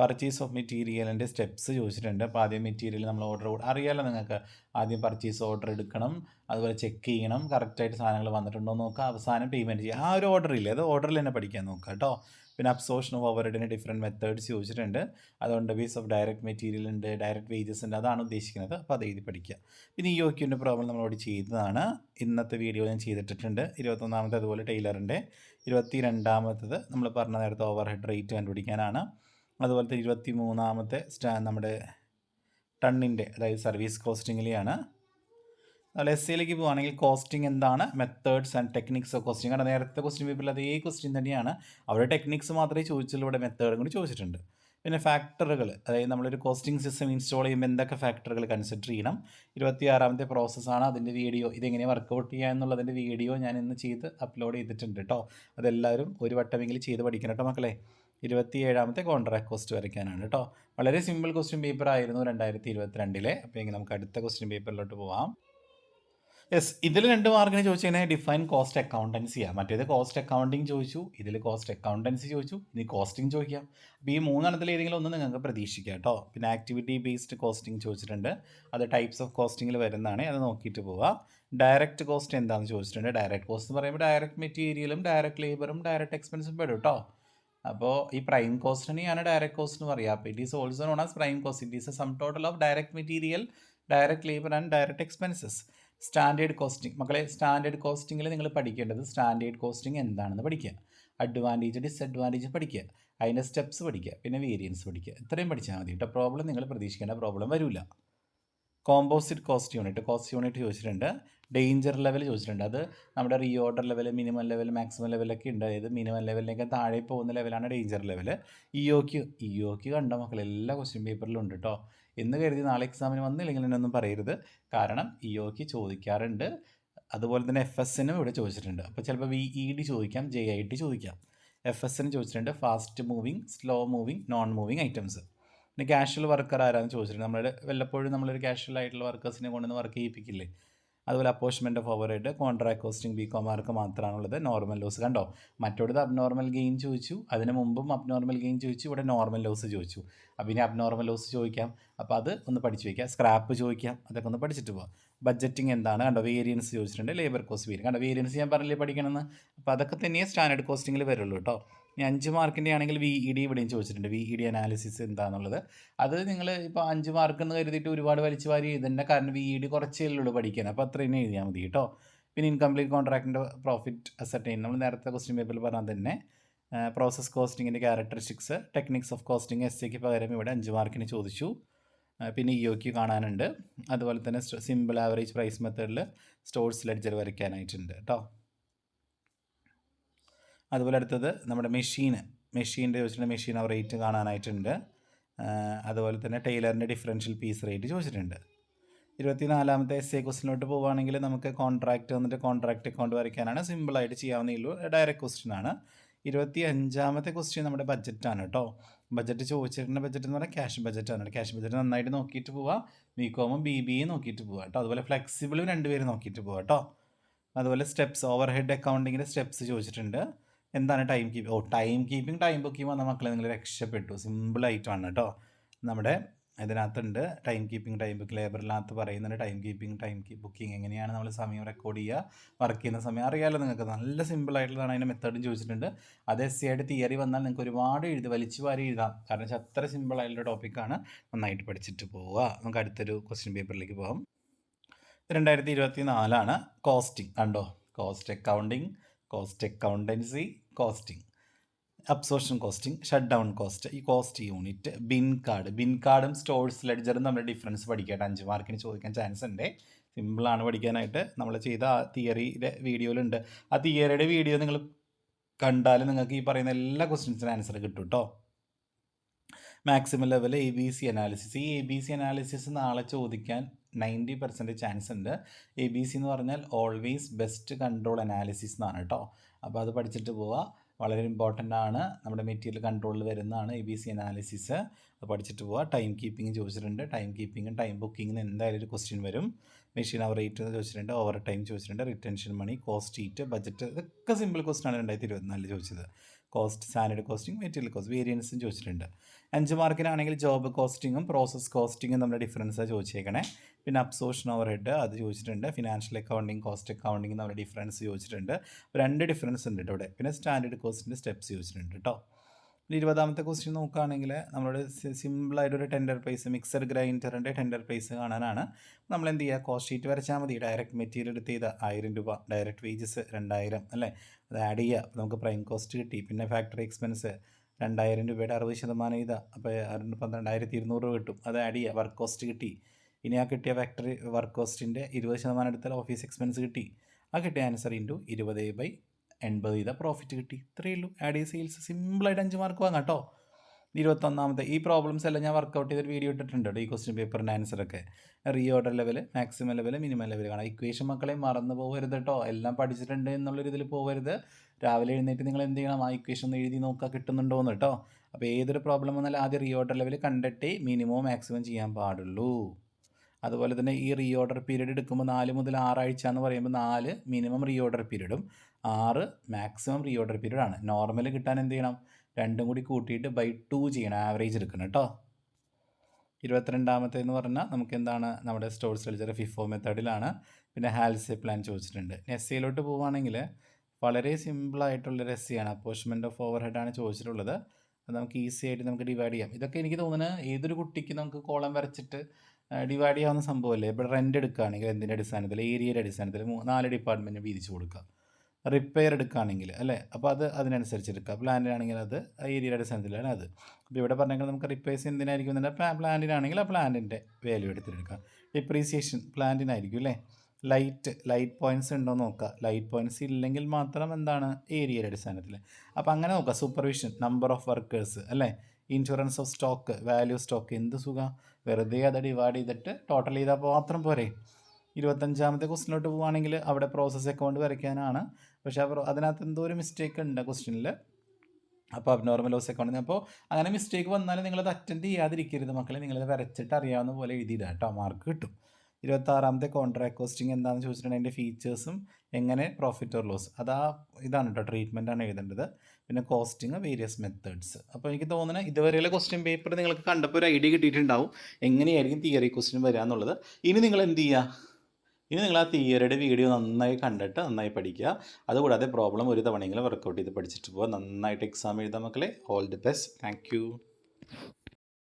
[SPEAKER 1] പർച്ചേസ് ഓഫ് മെറ്റീരിയലിന്റെ സ്റ്റെപ്സ് ചോദിച്ചിട്ടുണ്ട്. അപ്പോൾ ആദ്യം മെറ്റീരിയൽ നമ്മൾ ഓർഡർ അറിയാമല്ലോ നിങ്ങൾക്ക്. ആദ്യം പർച്ചേസ് ഓർഡർ എടുക്കണം. അതുപോലെ ചെക്ക് ചെയ്യണം. കറക്റ്റായിട്ട് സാധനങ്ങൾ വന്നിട്ടുണ്ടോ എന്ന് നോക്കുക. അവസാനം പേയ്മെന്റ് ചെയ്യുക ആ ഒരു ഓർഡർ ഇല്ലേ? അത് ഓർഡറിൽ തന്നെ പഠിക്കാൻ നോക്കുക കേട്ടോ. പിന്നെ അബ്സോർഷൻ ഓഫ് ഓവർഹെഡിന് ഡിഫറെന്റ് മെത്തേഡ്സ് ചോദിച്ചിട്ടുണ്ട്. അതുകൊണ്ട് ബേസ് ഓഫ് ഡയറക്റ്റ് മെറ്റീരിയൽ ഉണ്ട് ഡയറക്റ്റ് വേജസ് ഉണ്ട് അതാണ് ഉദ്ദേശിക്കുന്നത്. അപ്പോൾ അത് എഴുതി പഠിക്കുക. പിന്നെ ഈ ഒക്യൂന്റെ പ്രോബ്ലം നമ്മളോട് ചെയ്തതാണ്. ഇന്നത്തെ വീഡിയോ ഞാൻ ചെയ്തിട്ടുണ്ട് ഇരുപത്തൊന്നാമത്തെ അതുപോലെ ടൈലറിന്റെ ഇരുപത്തി രണ്ടാമത്തത് നമ്മൾ പറഞ്ഞ നേരത്തെ ഓവർഹെഡ് റേറ്റ് കണ്ടുപിടിക്കാനാണ്. അതുപോലത്തെ ഇരുപത്തി മൂന്നാമത്തെ സ്റ്റാ നമ്മുടെ ടണ്ണിന്റെ അതായത് സർവീസ് കോസ്റ്റിങ്ങിലെയാണ് അതുപോലെ എസ് സിയിലേക്ക് പോകുകയാണെങ്കിൽ കോസ്റ്റിംഗ് എന്താണ്? Methods and techniques of costing കാരണം നേരത്തെ ക്വസ്റ്റ്യൻ പേപ്പറിൽ അതേ ക്വസ്റ്റ്യൻ തന്നെയാണ്. അവിടെ ടെക്നിക്സ് മാത്രമേ ചോദിച്ചുള്ളൂ ഇവിടെ മെത്തേഡും കൂടി ചോദിച്ചിട്ടുണ്ട്. പിന്നെ ഫാക്ടറുകൾ അതായത് നമ്മളൊരു കോസ്റ്റിംഗ് സിസ്റ്റം ഇൻസ്റ്റാൾ ചെയ്യുമ്പോൾ എന്തൊക്കെ ഫാക്ടറുകൾ കൺസിഡർ ചെയ്യണം? ഇരുപത്തിയാറാമത്തെ പ്രോസസ്സാണ് അതിന്റെ വീഡിയോ ഇതെങ്ങനെ വർക്കൗട്ട് ചെയ്യുക എന്നുള്ളതിന്റെ വീഡിയോ ഞാൻ ഇന്ന് ചെയ്ത് അപ്ലോഡ് ചെയ്തിട്ടുണ്ട് കേട്ടോ അതെല്ലാവരും ഒരു വട്ടമെങ്കിലും ചെയ്ത് പഠിക്കണം കേട്ടോ മക്കളെ. ഇരുപത്തി ഏഴാമത്തെ കോൺട്രാക്ട് കോസ്റ്റ് വരയ്ക്കാനാണ് കേട്ടോ വളരെ സിമ്പിൾ ക്വസ്റ്റ്യൻ പേപ്പർ ആയിരുന്നു രണ്ടായിരത്തി ഇരുപത്തിരണ്ടിലെ. അപ്പോൾ എങ്കിൽ നമുക്ക് അടുത്ത ക്വസ്റ്റ്യൻ പേപ്പറിലോട്ട് പോവാം. യെസ് ഇതിൽ രണ്ട് മാർക്കിന് കഴിഞ്ഞാൽ ഡിഫൈൻ കോസ്റ്റ് അക്കൗണ്ടൻസിയാണ് മറ്റേത് കോസ്റ്റ് അക്കൗണ്ടിങ് ചോദിച്ചു ഇതിൽ കോസ്റ്റ് അക്കൗണ്ടൻസി ചോദിച്ചു ഇനി കോസ്റ്റിംഗ് ചോദിക്കാം. അപ്പോൾ ഈ മൂന്നെണ്ണത്തിൽ ഏതെങ്കിലും ഒന്ന് നിങ്ങൾക്ക് പ്രതീക്ഷിക്കാം കേട്ടോ. പിന്നെ ആക്ടിവിറ്റി ബേസ്ഡ് കോസ്റ്റിംഗ് ചോദിച്ചിട്ടുണ്ട്. അത് ടൈപ്സ് ഓഫ് കോസ്റ്റിങ്ങിൽ വരുന്നതാണ് അത് നോക്കിയിട്ട് പോവുക ഡയറക്റ്റ് കോസ്റ്റ് എന്താണെന്ന് ചോദിച്ചിട്ടുണ്ട്. ഡയറക്റ്റ് കോസ്റ്റ് എന്ന് പറയുമ്പോൾ ഡയറക്റ്റ് മെറ്റീരിയലും ഡയറക്റ്റ് ലേബറും ഡയറക്റ്റ് എക്സ്പെൻസും പെടും കേട്ടോ. അപ്പോൾ ഈ പ്രൈം കോസ്റ്റിനെയാണ് ഡയറക്റ്റ് കോസ്റ്റ് എന്ന് പറയാം. അപ്പോൾ it is also known as prime cost it is a sum total of direct material direct labour and direct expenses standard costing. മക്കളെ സ്റ്റാൻഡേർഡ് കോസ്റ്റിങ്ങിൽ നിങ്ങൾ പഠിക്കേണ്ടത് സ്റ്റാൻഡേർഡ് കോസ്റ്റിംഗ് എന്താണെന്ന് പഠിക്കുക. അഡ്വാന്റേജ് ഡിസ്അഡ്വാന്റേജ് പഠിക്കുക. അതിന്റെ സ്റ്റെപ്സ് പഠിക്കുക. പിന്നെ വേരിയൻസ് പഠിക്കുക. ഇത്രയും പഠിച്ചാൽ മതി കേട്ടോ. പ്രോബ്ലം നിങ്ങൾ പ്രതീക്ഷിക്കേണ്ട പ്രോബ്ലം വരില്ല composite cost unit cost unit ചോദിച്ചിട്ടുണ്ട്. ഡേഞ്ചർ ലെവൽ ചോദിച്ചിട്ടുണ്ട്. അത് നമ്മുടെ reorder level minimum level maximum ലെവലൊക്കെ ഉണ്ട്. അതായത് മിനിമം ലെവലിലേക്ക് താഴെ പോകുന്ന ലെവലാണ് danger level E O Q E O Q കണ്ട മക്കൾ എല്ലാ ക്വസ്റ്റ്യൻ പേപ്പറിലും ഉണ്ട് കേട്ടോ എന്ന് കരുതി നാളെ എക്സാമിന് വന്നില്ലെങ്കിൽ എന്നൊന്നും പറയരുത്. കാരണം ഇ ഒ ക്യു ചോദിക്കാറുണ്ട്. അതുപോലെ തന്നെ എഫ് എസ് എനും ഇവിടെ ചോദിച്ചിട്ടുണ്ട്. അപ്പോൾ ചിലപ്പോൾ വി ഇ ഡി ചോദിക്കാം ജെ ഐ ടി ചോദിക്കാം. എഫ് എസ് എന്ന് ചോദിച്ചിട്ടുണ്ട്. Fast moving slow moving non moving items പിന്നെ കാഷ്വൽ വർക്കർ ആരാന്ന് ചോദിച്ചിട്ടുണ്ട്. നമ്മുടെ വല്ലപ്പോഴും നമ്മളൊരു കാഷ്വൽ ആയിട്ടുള്ള വർക്കേഴ്സിനെ കൊണ്ടുവന്ന് വർക്ക് ചെയ്യിപ്പിക്കില്ലേ? അതുപോലെ അപ്പോഷ്മെന്റ് ഓഫ് ഓവർ ആയിട്ട് contract costing B com mark മാത്രമാണുള്ളത്. നോർമൽ ലോസ് കണ്ടോ? മറ്റോടത് അബ്നോർമൽ ഗെയിൻ ചോദിച്ചു. അതിന് മുമ്പും അബ്നോർമൽ ഗെയിൻ ചോദിച്ചു. ഇവിടെ നോർമൽ ലോസ് ചോദിച്ചു. അപ്പോൾ ഇനി അബ്നോർമൽ ലോസ് ചോദിക്കാം. അപ്പോൾ അത് ഒന്ന് പഠിച്ചു വയ്ക്കാം. സ്ക്രാപ്പ് ചോദിക്കാം. അതൊക്കെ ഒന്ന് പഠിച്ചിട്ട് പോകാം ബഡ്ജറ്റിംഗ് എന്താണ്? കണ്ടോ? വേരിയൻസ് ചോദിച്ചിട്ടുണ്ട്. ലേബർ കോസ്റ്റ് വേരിയൻ കണ്ടോ? വേരിയൻസ് ഞാൻ പറഞ്ഞില്ലേ പഠിക്കണമെന്ന്? അപ്പോൾ അതൊക്കെ തന്നെയേ സ്റ്റാൻഡേർഡ് കോസ്റ്റിങ്ങിൽ വരുള്ളൂ കേട്ടോ ഇനി അഞ്ച് മാർക്കിന്റെ ആണെങ്കിൽ വി ഇ ഡി ഇവിടെയും ചോദിച്ചിട്ടുണ്ട്. വി ഇ ഡി അനാലിസിസ് എന്താണെന്നുള്ളത് അത് നിങ്ങൾ ഇപ്പോൾ അഞ്ച് മാർക്ക് എന്ന് കരുതിയിട്ട് ഒരുപാട് വലിച്ചു വാരി എഴുതേണ്ട കാരണം വി ഇ ഡി കുറച്ചേ ഉള്ളൂ പഠിക്കാൻ. അപ്പോൾ അത്ര തന്നെ എഴുതിയാൽ മതി കേട്ടോ. പിന്നെ ഇൻകംപ്ലീറ്റ് കോൺട്രാക്റ്റിന്റെ പ്രോഫിറ്റ് അസർട്ടൈൻ നമ്മൾ നേരത്തെ ക്വസ്റ്റ്യൻ പേപ്പറിൽ പറഞ്ഞാൽ തന്നെ process കോസ്റ്റിങ്ങിന്റെ characteristics techniques of costing S സിക്ക് പകരം ഇവിടെ അഞ്ച് മാർക്കിന് ചോദിച്ചു. പിന്നെ ഇ ഒക്കെ കാണാനുണ്ട്. അതുപോലെ തന്നെ സിമ്പിൾ ആവറേജ് പ്രൈസ് മെത്തേഡിൽ സ്റ്റോഴ്സ് ലെഡ്ജർ വരയ്ക്കാനായിട്ടുണ്ട് കേട്ടോ. അതുപോലെ അടുത്തത് നമ്മുടെ മെഷീന്. മെഷീന്റെ ചോദിച്ചിട്ടുണ്ട് മെഷീൻ ആ റേറ്റ് കാണാനായിട്ടുണ്ട്. അതുപോലെ തന്നെ ടൈലറിന്റെ ഡിഫറൻഷ്യൽ പീസ് റേറ്റ് ചോദിച്ചിട്ടുണ്ട്. ഇരുപത്തിനാലാമത്തെ എസ് എ ക്വസ്റ്റിനോട്ട് പോവുകയാണെങ്കിൽ നമുക്ക് കോൺട്രാക്റ്റ് വന്നിട്ട് കോൺട്രാക്റ്റ് അക്കൗണ്ട് വരയ്ക്കാനാണ് സിമ്പിളായിട്ട് ചെയ്യാവുന്നേ ഉള്ളൂ ഡയറക്റ്റ് ക്വസ്റ്റ്യൻ ആണ്. ഇരുപത്തി അഞ്ചാമത്തെ ക്വസ്റ്റ്യൻ നമ്മുടെ ബഡ്ജറ്റാണ് കേട്ടോ. ബഡ്ജറ്റ് ചോദിച്ചിട്ടുണ്ട് ബഡ്ജറ്റ് എന്ന് പറഞ്ഞാൽ ക്യാഷ് ബഡ്ജറ്റാണ് ക്യാഷ് ബഡ്ജറ്റ് നന്നായിട്ട് നോക്കിയിട്ട് പോവാം ബി കോമും ബി ബി നോക്കിയിട്ട് പോവാം കേട്ടോ. അതുപോലെ ഫ്ലെക്സിബിളും രണ്ടുപേരും നോക്കിയിട്ട് പോവാം കേട്ടോ. അതുപോലെ സ്റ്റെപ്സ് ഓവർ ഹെഡ് അക്കൗണ്ടിങ്ങിന്റെ സ്റ്റെപ്സ് ചോദിച്ചിട്ടുണ്ട്. എന്താണ് time keep oh time keeping time booking വന്ന മക്കളെ നിങ്ങൾ രക്ഷപ്പെട്ടു. സിമ്പിളായിട്ടാണ് കേട്ടോ. നമ്മുടെ ഇതിനകത്തുണ്ട് ടൈം കീപ്പിംഗ് ടൈം ബുക്ക് ലേബറിനകത്ത് പറയുന്നുണ്ട് time keeping time key booking എങ്ങനെയാണ് നമ്മൾ സമയം റെക്കോർഡ് ചെയ്യുക വർക്ക് ചെയ്യുന്ന സമയം? അറിയാമല്ലോ നിങ്ങൾക്ക് നല്ല സിമ്പിളായിട്ടുള്ളതാണ് അതിന്റെ മെത്തേഡും ചോദിച്ചിട്ടുണ്ട്. അത് എസ് സി ആയിട്ട് തിയറി വന്നാൽ നിങ്ങൾക്ക് ഒരുപാട് എഴുതി വലിച്ചു വാരി എഴുതാം. കാരണം വെച്ചാൽ അത്ര സിമ്പിളായിട്ടുള്ള ടോപ്പിക്കാണ് നന്നായിട്ട് പഠിച്ചിട്ട് പോവുക. നമുക്ക് അടുത്തൊരു ക്വസ്റ്റ്യൻ പേപ്പറിലേക്ക് പോകാം രണ്ടായിരത്തി ഇരുപത്തി നാലാണ് കോസ്റ്റിംഗ് കണ്ടോ? Cost accounting cost accountancy costing absorption costing shut down cost ഈ cost unit bin card bin കാർഡും സ്റ്റോഴ്സ് ലെഡ്ജറും തമ്മിൽ ഡിഫറൻസ് പഠിക്കട്ടെ. അഞ്ച് മാർക്കിന് ചോദിക്കാൻ ചാൻസ് ഉണ്ട്. സിമ്പിളാണ് പഠിക്കാനായിട്ട് നമ്മൾ ചെയ്ത ആ തിയറിയുടെ വീഡിയോയിലുണ്ട് ആ തിയറിയുടെ വീഡിയോ നിങ്ങൾ കണ്ടാൽ നിങ്ങൾക്ക് ഈ പറയുന്ന എല്ലാ ക്വസ്റ്റ്യൻസിനും ആൻസർ കിട്ടും കേട്ടോ maximum level A B C analysis ഈ എ ബി സി അനാലിസിസ് നാളെ ചോദിക്കാൻ നയന്റി പെർസെന്റേജ് ചാൻസ് ഉണ്ട്. എ ബി സി എന്ന് പറഞ്ഞാൽ ഓൾവേസ് ബെസ്റ്റ് കൺട്രോൾ അനാലിസിസ് എന്നാണ് കേട്ടോ അപ്പോൾ അത് പഠിച്ചിട്ട് പോവുക വളരെ ഇമ്പോർട്ടന്റ് ആണ്. നമ്മുടെ മെറ്റീരിയൽ കൺട്രോളിൽ വരുന്നതാണ് എ ബി സി അനാലിസിസ് അത് പഠിച്ചിട്ട് പോവുക ടൈം കീപ്പിംഗ് ചോദിച്ചിട്ടുണ്ട്. ടൈം കീപ്പിങ്ങും ടൈം ബുക്കിങ്ങിന് എന്തായാലും ഒരു ക്വസ്റ്റ്യൻ വരും. മെഷീൻ അവർ റേറ്റ് എന്ന് ചോദിച്ചിട്ടുണ്ട്. ഓവർ ടൈം ചോദിച്ചിട്ടുണ്ട്. റിട്ടൻഷൻ മണി കോസ്റ്റ് ഈറ്റ് ബജറ്റ് ഇതൊക്കെ സിമ്പിൾ ക്വസ്റ്റ്യൻ ആണ് രണ്ടായിരത്തി ഇരുപത്തിനാലിൽ ചോദിച്ചത്. Cost standard costing material cost വേരിയൻസും ചോദിച്ചിട്ടുണ്ട്. അഞ്ച് മാർക്കിനാണെങ്കിൽ ജോബ് കോസ്റ്റിങ്ങും പ്രോസസ് കോസ്റ്റിങ്ങും നമ്മുടെ ഡിഫറൻസാണ് ചോദിച്ചേക്കണേ. പിന്നെ അബ്സോഷൻ ഓവർ ഹെഡ് അത് ചോദിച്ചിട്ടുണ്ട്. ഫിനാൻഷ്യൽ അക്കൗണ്ടിങ് കോസ്റ്റ് അക്കൗണ്ടിങ് നമ്മുടെ ഡിഫറൻസ് ചോദിച്ചിട്ടുണ്ട്. രണ്ട് ഡിഫറൻസ് ഉണ്ട് കേട്ടോ ഇവിടെ. പിന്നെ സ്റ്റാൻഡേർഡ് കോസ്റ്റിന്റെ സ്റ്റെപ്സ് ചോദിച്ചിട്ടുണ്ട് കേട്ടോ ഇരുപതാമത്തെ ക്വസ്റ്റ്യൻ നോക്കുകയാണെങ്കിൽ നമ്മളോട് സിമ്പിളായിട്ടൊരു ടെൻഡർ പ്രൈസ് മിക്സർ ഗ്രൈൻഡറിന്റെ ടെൻഡർ പ്രൈസ് കാണാനാണ്. നമ്മൾ എന്ത് ചെയ്യുക? കോസ്റ്റ് ഷീറ്റ് വരച്ചാൽ മതി. ഡയറക്റ്റ് മെറ്റീരിയൽ എടുത്ത് ചെയ്ത ആയിരം രൂപ. ഡയറക്റ്റ് വേജസ് രണ്ടായിരം അല്ലേ? അത് ആഡ് ചെയ്യുക. നമുക്ക് പ്രൈം കോസ്റ്റ് കിട്ടി. പിന്നെ ഫാക്ടറി എക്സ്പെൻസ് രണ്ടായിരം രൂപയുടെ അറുപത് ശതമാനം ചെയ്താൽ അപ്പോൾ പന്ത്രണ്ടായിരത്തി ഇരുന്നൂറ് രൂപ കിട്ടും. അത് ആഡ് ചെയ്യുക. വർക്ക് കോസ്റ്റ് കിട്ടി. ഇനി ആ കിട്ടിയ ഫാക്ടറി വർക്ക് കോസ്റ്റിന്റെ ഇരുപത് ശതമാനം എടുത്താൽ ഓഫീസ് എക്സ്പെൻസ് കിട്ടി. ആ കിട്ടിയ ആൻസർ ഇന്റു ഇരുപത് ബൈ എൺപത് ചെയ്താൽ പ്രോഫിറ്റ് കിട്ടി. ഇത്രയേ ഉള്ളൂ. ആഡ് ചെയ്ത് സെയിൽസ് സിമ്പിളായിട്ട് അഞ്ച് മാർക്ക് വാങ്ങാം കേട്ടോ ഇരുപത്തൊന്നാമത്തെ ഈ പ്രോബ്ലംസ് എല്ലാം ഞാൻ വർക്കൗട്ട് ചെയ്തൊരു വീഡിയോ ഇട്ടിട്ടുണ്ട് ഈ ക്വസ്റ്റ്യൻ പേപ്പറിന്റെ ആൻസറൊക്കെ reorder level maximum level minimum level കാണാം. ഇക്വേഷൻ മക്കളെ മറന്നു പോകരുത് കേട്ടോ എല്ലാം പഠിച്ചിട്ടുണ്ട് എന്നുള്ളൊരു ഇതിൽ പോകരുത്. രാവിലെ എഴുന്നേറ്റ് നിങ്ങൾ എന്ത് ചെയ്യണം? ആ ഇക്വേഷൻ ഒന്ന് എഴുതി നോക്കുക കിട്ടുന്നുണ്ടോ എന്ന് കേട്ടോ അപ്പോൾ ഏതൊരു പ്രോബ്ലം വന്നാലും ആദ്യം റീ ഓർഡർ ലെവൽ കണ്ടിട്ടേ മിനിമം മാക്സിമം ചെയ്യാൻ പാടുള്ളൂ. അതുപോലെ തന്നെ ഈ റീ ഓർഡർ പീരീഡ് എടുക്കുമ്പോൾ നാല് മുതൽ ആറാഴ്ച എന്ന് പറയുമ്പോൾ നാല് മിനിമം റീ ഓർഡർ പീരീഡും ആറ് മാക്സിമം റീ ഓർഡർ പീരീഡാണ് നോർമൽ കിട്ടാൻ എന്ത് ചെയ്യണം? രണ്ടും കൂടി കൂട്ടിയിട്ട് ബൈ ടു ചെയ്യണം ആവറേജ് എടുക്കണം കേട്ടോ ഇരുപത്തിരണ്ടാമത്തെ എന്ന് പറഞ്ഞാൽ നമുക്ക് എന്താണ്? നമ്മുടെ സ്റ്റോർസ് ലെജർ ഫിഫോ മെത്തേഡിലാണ് പിന്നെ ഹാൽസെ പ്ലാൻ ചോദിച്ചിട്ടുണ്ട്. എസ് സിയിലോട്ട് പോവുകയാണെങ്കിൽ വളരെ സിമ്പിളായിട്ടുള്ളൊരു എസ് സിയാണ് അപ്പോഷ്മെന്റ് ഓഫ് ഓവർ ഹെഡാണ് ചോദിച്ചിട്ടുള്ളത്. അത് നമുക്ക് ഈസി ആയിട്ട് നമുക്ക് ഡിവൈഡ് ചെയ്യാം. ഇതൊക്കെ എനിക്ക് തോന്നുന്നത് ഏതൊരു കുട്ടിക്ക് നമുക്ക് കോളം വരച്ചിട്ട് ഡിവൈഡ് ചെയ്യാവുന്ന സംഭവമല്ലേ? ഇവിടെ റെന്റ് എടുക്കുകയാണെങ്കിൽ എന്തിന്റെ അടിസ്ഥാനത്തിൽ ഏരിയയുടെ അടിസ്ഥാനത്തിൽ നാല് ഡിപ്പാർട്ട്മെന്റ് വീതിച്ച് കൊടുക്കുക. റിപ്പയർ എടുക്കുകയാണെങ്കിൽ അല്ലേ? അപ്പോൾ അത് അതിനനുസരിച്ച് എടുക്കുക. പ്ലാന്റിനാണെങ്കിൽ അത് ഏരിയയുടെ അടിസ്ഥാനത്തിലാണ് അത്. അപ്പോൾ ഇവിടെ പറഞ്ഞെങ്കിൽ നമുക്ക് റിപ്പയർസ് എന്തിനായിരിക്കും എന്നുണ്ടെങ്കിൽ പ്ലാന്റിനാണെങ്കിൽ ആ പ്ലാന്റിന്റെ വാല്യൂ എടുത്തിട്ടെടുക്കാം ഡിപ്രീസിയേഷൻ പ്ലാന്റിനായിരിക്കും അല്ലേ? ലൈറ്റ് ലൈറ്റ് പോയിന്റ്സ് ഉണ്ടോ നോക്കുക. ലൈറ്റ് പോയിന്റ്സ് ഇല്ലെങ്കിൽ മാത്രം എന്താണ്? ഏരിയയുടെ അടിസ്ഥാനത്തിൽ. അപ്പോൾ അങ്ങനെ നോക്കുക. സൂപ്പർവിഷൻ നമ്പർ ഓഫ് വർക്കേഴ്സ് അല്ലേ? Insurance of stock value stock എന്ത് സുഖം? വെറുതെ അത് ഡിവൈഡ് ചെയ്തിട്ട് ടോട്ടൽ ചെയ്താൽ മാത്രം പോരെ. ഇരുപത്തഞ്ചാമത്തെ ക്വസ്റ്റിനോട്ട് പോവുകയാണെങ്കിൽ അവിടെ പ്രോസസ് അക്കൗണ്ട് വരയ്ക്കാനാണ്. പക്ഷേ അവർ അതിനകത്ത് എന്തോ ഒരു മിസ്റ്റേക്ക് ഉണ്ട് ക്വസ്റ്റിനിൽ അപ്പോൾ അബ്നോർമൽ ലോസ് അക്കൗണ്ട് അപ്പോൾ അങ്ങനെ മിസ്റ്റേക്ക് വന്നാൽ നിങ്ങളത് അറ്റൻഡ് ചെയ്യാതിരിക്കരുത് മക്കളെ. നിങ്ങളത് വരച്ചിട്ട് അറിയാവുന്ന പോലെ എഴുതിയിടാം കേട്ടോ മാർക്ക് കിട്ടും. ഇരുപത്താറാമത്തെ കോൺട്രാക്ട് കോസ്റ്റിംഗ് എന്താണെന്ന് ചോദിച്ചിട്ടുണ്ടെങ്കിൽ അതിന്റെ ഫീച്ചേഴ്സും എങ്ങനെ പ്രോഫിറ്റ് ഓർ ലോസ് അത് ആ ഇതാണ് കേട്ടോ ട്രീറ്റ്മെന്റ് ആണ് എഴുതേണ്ടത്. പിന്നെ കോസ്റ്റിംഗ് വേരിയസ് മെത്തേഡ്സ് അപ്പോൾ എനിക്ക് തോന്നുന്നത് ഇതുവരെയുള്ള ക്വസ്റ്റ്യൻ പേപ്പർ നിങ്ങൾക്ക് കണ്ടപ്പോൾ ഒരു ഐഡിയ കിട്ടിയിട്ടുണ്ടാവും. എങ്ങനെയായിരിക്കും തിയറി ക്വസ്റ്റ്യൻ വരിക എന്നുള്ളത്. ഇനി നിങ്ങൾ എന്ത് ചെയ്യുക ഇനി നിങ്ങൾ ആ തിയറിയുടെ വീഡിയോ നന്നായി കണ്ടിട്ട് നന്നായി പഠിക്കുക. അതുകൂടാതെ പ്രോബ്ലം ഒരു തവണയെങ്കിലും വർക്കൗട്ട് ചെയ്ത് പഠിച്ചിട്ട് പോവുക. നന്നായിട്ട് എക്സാം എഴുതാം മക്കളെ. All the best thank